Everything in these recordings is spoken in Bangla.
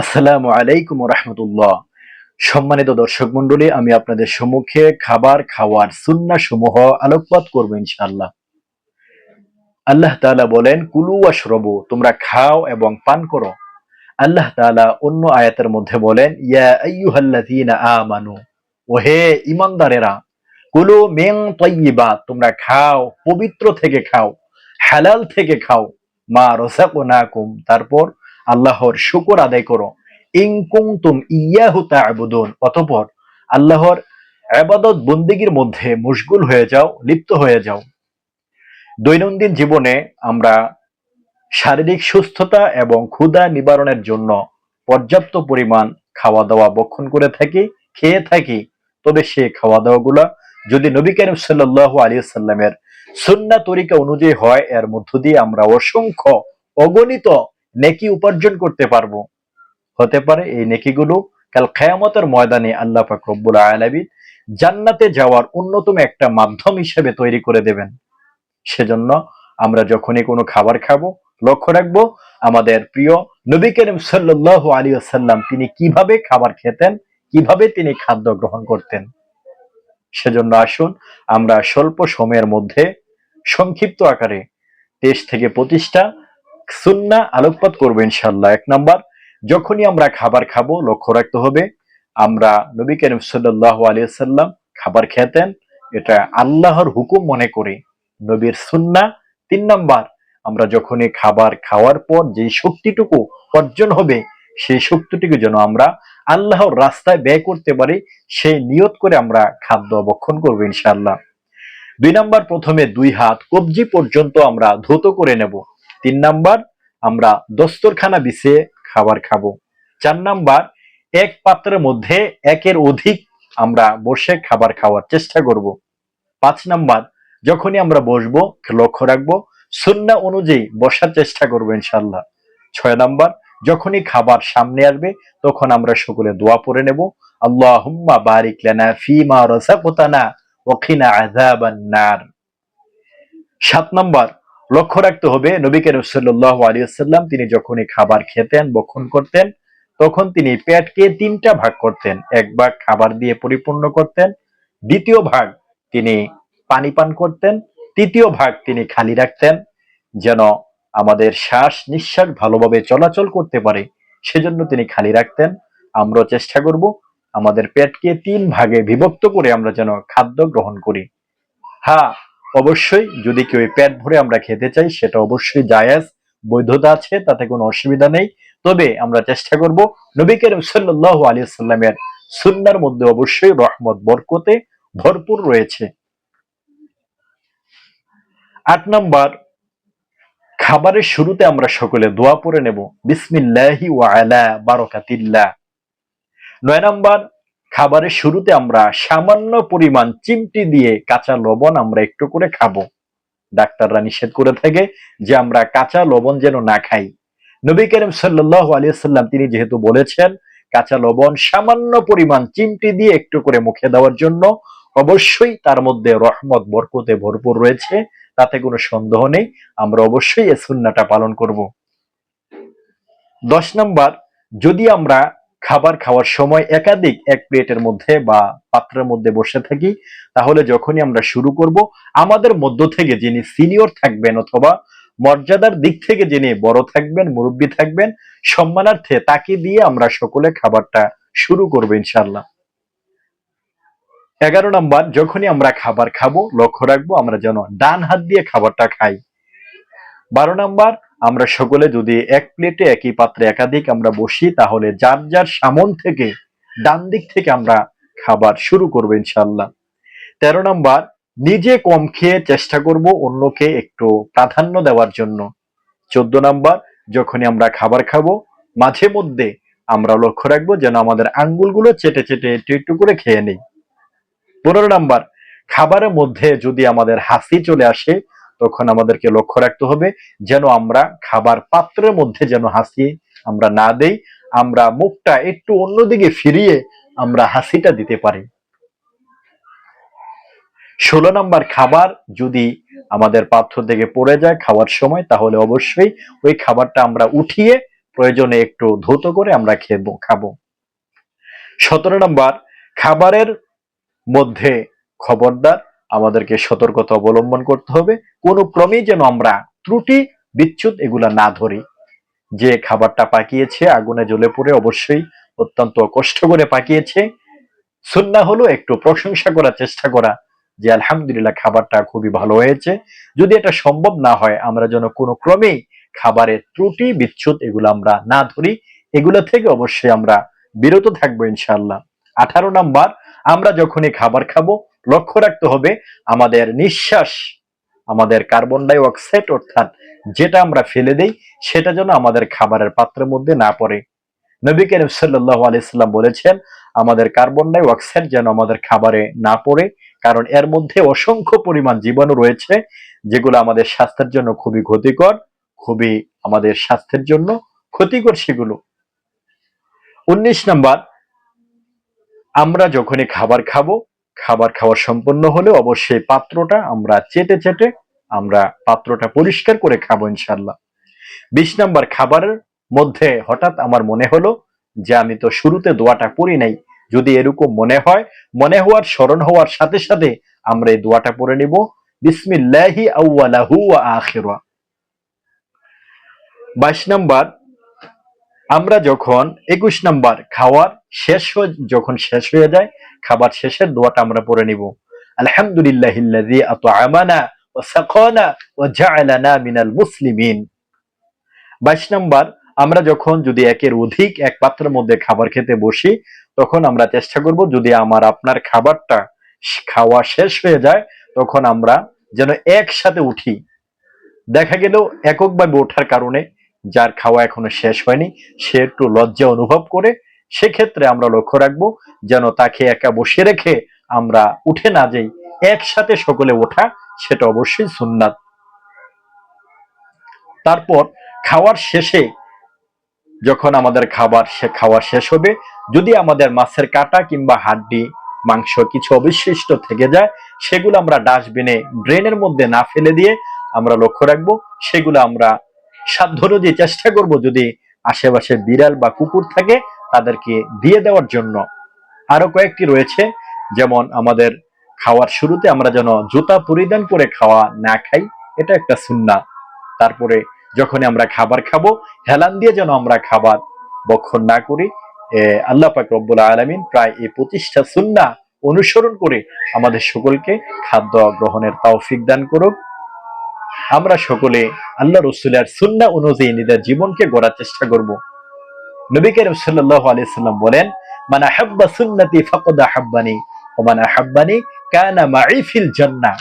আসসালামু আলাইকুম রহমতুল্লাহ সম্মানিত দর্শক মন্ডলী আমি আপনাদের সম্মুখে খাবার খাওয়ার সুন্না সমূহ আলোকপাত করব ইনশাআল্লাহ। আল্লাহ তাআলা বলেন, কুলু আশরবু তোমরা খাও এবং পান করো। আল্লাহ তাআলা অন্য আয়াতের মধ্যে বলেন, ইয়া ওহে ঈমানদারেরা, কুলু মিন তাইয়্যিবাত তোমরা খাও, পবিত্র থেকে খাও, হালাল থেকে খাও, মা রাযাকনাকুম, তারপর আল্লাহর শুকর আদায় করো। ইন কুনতুম ইয়াহু তা'বুদুন। অতঃপর আল্লাহর ইবাদত বন্দেগীর মধ্যে মুশগুল হয়ে যাও, লিপ্ত হয়ে যাও। দৈনন্দিন জীবনে আমরা শারীরিক সুস্থতা এবং ক্ষুধা নিবারণের জন্য পর্যাপ্ত পরিমাণ খাওয়া দাওয়া বক্ষণ করে থাকি, খেয়ে থাকি। তবে সে খাওয়া দাওয়াগুলা যদি নবী করিম সাল্লাল্লাহু আলাইহি সাল্লামের সুন্নাহ তরিকা অনুযায়ী হয়, এর মধ্য দিয়ে আমরা অসংখ্য অগণিত নেকি উপার্জন করতে পারব। হতে পারে এই নেকিগুলো কাল খেয়ামতের ময়দানে আল্লাহ পাক রব্বুল জান্নাতে যাওয়ার অন্যতম একটা মাধ্যম হিসেবে তৈরি করে দেবেন। সেজন্য আমরা যখনই কোনো খাবার খাব, লক্ষ্য রাখব, আমাদের প্রিয় নবী করিম সাল্লাল্লাহু আলাইহি ওয়াসাল্লাম তিনি কীভাবে খাবার খেতেন, কীভাবে তিনি খাদ্য গ্রহণ করতেন। সেজন্য আসুন আমরা স্বল্প সময়ের মধ্যে সংক্ষিপ্ত আকারে তেইশ থেকে পঁচিশটা সুন্না আলোকপাত করব ইনশাল্লাহ এক নাম্বার, যখনই আমরা খাবার খাব, লক্ষ্য রাখতে হবে, আমরা নবী সাল্লাহ আলিয়াল্লাম খাবার খেতেন, এটা আল্লাহর হুকুম মনে করি। নবীর সুন্না তিন নাম্বার, আমরা যখনই খাবার খাওয়ার পর যে শক্তিটুকু অর্জন হবে, সেই শক্তিটুকু যেন আমরা আল্লাহর রাস্তায় ব্যয় করতে পারি, সেই নিয়ত করে আমরা খাদ্য অবক্ষণ করব ইনশাল্লাহ দুই নাম্বার, প্রথমে দুই হাত কবজি পর্যন্ত আমরা ধৌত করে নেব। তিন নাম্বার, আমরা দস্তরখানা বিছিয়ে খাবার খাব। চার নাম্বার, এক পাত্রের মধ্যে একের অধিক আমরা বসে খাবার খাওয়ার চেষ্টা করব। পাঁচ নাম্বার, যখনই আমরা বসবো, লক্ষ্য রাখব, সুন্না অনুযায়ী বসার চেষ্টা করব ইনশাল্লাহ ছয় নাম্বার, যখনই খাবার সামনে আসবে, তখন আমরা সকলে দোয়া পড়ে নেব। আল্লাহুম্মা বারিক লানা ফিমা রাযাকতানা ওকিনা আযাবান নার। সাত নাম্বার লক্ষ্য রাখতে হবে, নবী করিম সাল্লাল্লাহু আলাইহি ওয়াসাল্লাম তিনি যখনই খাবার খেতেন, বক্ষণ করতেন, তখন তিনি পেটকে তিনটা ভাগ করতেন। এক ভাগ খাবার দিয়ে পরিপূর্ণ করতেন, দ্বিতীয় ভাগ তিনি পানি পান করতেন, তৃতীয় ভাগ তিনি খালি রাখতেন, যেন আমাদের শ্বাস নিঃশ্বাস ভালোভাবে চলাচল করতে পারে। সেজন্য তিনি খালি রাখতেন। আমরা চেষ্টা করব আমাদের পেটকে তিন ভাগে বিভক্ত করে আমরা যেন খাদ্য গ্রহণ করি। হ্যাঁ অবশ্যই যদি কেউ পেট ভরে আমরা খেতে চাই, সেটা অবশ্যই জায়েজ, বৈধতা আছে, তাতে কোনো অসুবিধা নেই। তবে আমরা চেষ্টা করব নবী করিম সাল্লাল্লাহু আলাইহি সাল্লামের সুন্নার মধ্যে অবশ্যই রহমত, বরকতে ভরপুর রয়েছে। আট নম্বর, খাবারের শুরুতে আমরা সকলে দোয়া পড়ে নেব। বিসমিল্লাহি ওয়া আলা নয় নম্বর খাবারের শুরুতে আমরা সামান্য পরিমাণ চিমটি দিয়ে কাঁচা লবণ আমরা একটু করে খাব। ডাক্তাররা নিষেধ করে থাকে যে আমরা কাঁচা লবণ যেন না খাই। নবী করিম সাল্লাল্লাহু আলাইহি সাল্লাম তিনি যেহেতু বলেছেন, কাঁচা লবণ সামান্য পরিমাণ চিমটি দিয়ে একটু করে মুখে দেওয়ার জন্য অবশ্যই তার মধ্যে রহমত, বরকতে ভরপুর রয়েছে, তাতে কোনো সন্দেহ নেই, আমরা অবশ্যই এই সুন্নাটা পালন করব। দশ নম্বর, যদি আমরা খাবার খাওয়ার সময় একাধিক এক প্লেটের মধ্যে বা পাত্রের মধ্যে বসে থাকি, তাহলে যখনই আমরা শুরু করব, আমাদের মধ্য থেকে যিনি সিনিয়র থাকবেন অথবা মর্যাদার দিক থেকে যিনি বড় থাকবেন, মুরব্বী থাকবেন, সম্মানার্থে তাকে দিয়ে আমরা সকলে খাবারটা শুরু করব ইনশাল্লাহ এগারো নম্বর, যখনই আমরা খাবার খাব, লক্ষ্য রাখব আমরা যেন ডান হাত দিয়ে খাবারটা খাই। বারো নম্বর আমরা সকলে যদি এক প্লেটে একই পাত্রে একাধিক আমরা বসি, তাহলে যার যার সামন থেকে, ডান দিক থেকে আমরা খাবার শুরু করব ইনশাল্লাহ তেরো নম্বর, নিজে কম খেয়ে চেষ্টা করব অন্যকে একটু প্রাধান্য দেওয়ার জন্য। চোদ্দ নম্বর, যখনই আমরা খাবার খাব, মাঝে মধ্যে আমরা লক্ষ্য রাখব যেন আমাদের আঙ্গুলগুলো চেটে চেটে একটু একটু করে খেয়ে নেই। পনেরো নাম্বার, খাবারের মধ্যে যদি আমাদের হাসি চলে আসে তখন আমাদেরকে লক্ষ্য রাখতে হবে যেন আমরা খাবার পাত্রের মধ্যে যেন হাসি আমরা না দেই, আমরা মুখটা একটু অন্যদিকে ফিরিয়ে আমরা হাসিটা দিতে পারি। ষোলো নাম্বার খাবার যদি আমাদের পাত্র থেকে পড়ে যায় খাওয়ার সময়, তাহলে অবশ্যই ওই খাবারটা আমরা উঠিয়ে প্রয়োজনে একটু ধৌত করে আমরা খেবো, খাব। সতেরো নম্বর, খাবারের মধ্যে খবরদার আমাদেরকে সতর্কতা অবলম্বন করতে হবে। কোনো ক্রমেই যেন আমরা ত্রুটি বিচ্যুত এগুলা না ধরি। যে খাবারটা পাকিয়েছে, আগুনে জ্বলে পড়ে অবশ্যই অত্যন্ত কষ্ট করে পাকিয়েছে। সুন্না হলো একটু প্রশংসা করার চেষ্টা করা যে আলহামদুলিল্লাহ খাবারটা খুবই ভালো হয়েছে। যদি এটা সম্ভব না হয়, আমরা যেন কোনো ক্রমেই খাবারের ত্রুটি বিচ্ছুত এগুলো আমরা না ধরি। এগুলো থেকে অবশ্যই আমরা বিরত থাকব ইনশাল্লাহ আঠারো নাম্বার, আমরা যখনই খাবার খাব লক্ষ্য রাখতে হবে, আমাদের নিঃশ্বাস, আমাদের কার্বন ডাই অক্সাইড অর্থাৎ যেটা আমরা ফেলে দেই, সেটা যেন আমাদের খাবারের পাত্রের মধ্যে না পড়ে। নবী করিম সাল্লাহ আলাইসাল্লাম বলেছেন, আমাদের কার্বন ডাই অক্সাইড যেন আমাদের খাবারে না পড়ে, কারণ এর মধ্যে অসংখ্য পরিমাণ জীবাণু রয়েছে, যেগুলো আমাদের স্বাস্থ্যের জন্য খুবই ক্ষতিকর, খুবই আমাদের স্বাস্থ্যের জন্য ক্ষতিকর সেগুলো। উনিশ নাম্বার, আমরা যখনই খাবার খাব খাবার খাওয়া সম্পন্ন হলে অবশ্যই পাত্রটা আমরা চেটে চেটে আমরা পাত্রটা পরিষ্কার করে খাব ইনশাল্লাহ বিশ নাম্বার খাবারের মধ্যে হঠাৎ আমার মনে হলো যে আমি তো শুরুতে দোয়াটা পড়ি নাই, যদি এরকম মনে হয়, মনে হওয়ার, স্মরণ হওয়ার সাথে সাথে আমরা এই দোয়াটা পড়ে নিব, বিসমিল্লাহি আউয়ালাহু ওয়া আখিরা বাইশ নাম্বার আমরা যখন একুশ নাম্বার খাওয়ার শেষ যখন শেষ হয়ে যায়, খাবার শেষের দোয়াটা আমরা পড়ে নিব। আলহামদুলিল্লাহিল্লাযী আত'আমানা ওয়া সাকানা ওয়া জা'আলানা মিনাল মুসলিমিন। 22 নাম্বার, আমরা যখন যদি একের অধিক এক পাত্রের মধ্যে খাবার খেতে বসি, তখন আমরা চেষ্টা করব যদি আমার আপনার খাবারটা খাওয়া শেষ হয়ে যায়, তখন আমরা যেন একসাথে উঠি। দেখা গেল এককভাবে ওঠার কারণে যার খাওয়া এখনও শেষ হয়নি, সে একটু লজ্জা অনুভব করে সেক্ষেত্রে আমরা লক্ষ্য রাখব যেন তাকে একা বসে রেখে আমরা উঠে না যাই, একসাথে সকলে ওঠা সেটা অবশ্যই সুন্নাত। তারপর খাওয়ার শেষে যখন আমাদের খাবার সে খাওয়া শেষ হবে, যদি আমাদের মাছের কাটা কিংবা হাড্ডি, মাংস কিছু অবশিষ্ট থেকে যায়, সেগুলো আমরা ডাস্টবিনে, ড্রেনের মধ্যে না ফেলে দিয়ে আমরা লক্ষ্য রাখব, সেগুলো আমরা সাধ্য অনুযায়ী চেষ্টা করব যদি আশেপাশে বিড়াল বা কুকুর থাকে তাদেরকে দিয়ে দেওয়ার জন্য। আরও কয়েকটি রয়েছে, যেমন আমাদের খাওয়ার শুরুতে আমরা যেন জুতা পরিধান করে খাওয়া না খাই, এটা একটা সুন্না। তারপরে যখন আমরা খাবার খাব, হেলান দিয়ে যেন আমরা খাবার বক্ষণ না করি আল্লাহ পাক রব্বুল আলমিন প্রায় এই পঁচিশটা সুন্না অনুসরণ করে আমাদের সকলকে খাদ্য গ্রহণের তৌফিক দান করুক। আমরা সকলে আল্লাহ রসুলের সুন্না অনুযায়ী নিজের জীবনকে গড়ার চেষ্টা করব। নবী করিম সাল্লাল্লাহু আলাইহি সাল্লাম বলেন, মান আহাব্বা সুন্নতি ফাকাদ আহাব্বানি, ওয়া মান আহাব্বানি কানা মাই ফিল জান্নাহ।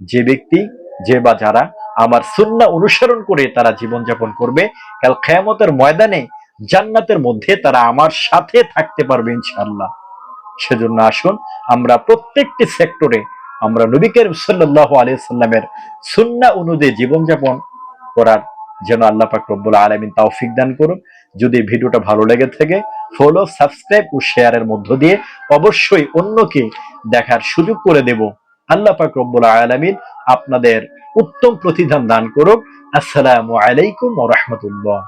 যে ব্যক্তি, যে বা যারা আমার সুন্না অনুসরণ করে তারা জীবন যাপন করবে, কাল কিয়ামতের ময়দানে জান্নাতের মধ্যে তারা আমার সাথে থাকতে পারবে ইনশাআল্লাহ। সেজন্য আসুন, আমরা প্রত্যেকটি সেক্টরে আমরা নবী করিম সাল্লাল্লাহু আলাইহি সাল্লামের সুন্নাহ অনুযায়ী জীবনযাপন করার যেন আল্লাহ পাক রব্বুল আলামিন তৌফিক দান করুন। যদি ভিডিওটা ভালো লেগে থাকে ফলো সাবস্ক্রাইব ও শেয়ারের মধ্য দিয়ে অবশ্যই অন্যকে দেখার সুযোগ করে দেব। আল্লাহ পাক রব্বুল আলামিন আপনাদের উত্তম প্রতিদান দান করুক। আসসালামু আলাইকুম রাহমাতুল্লাহ।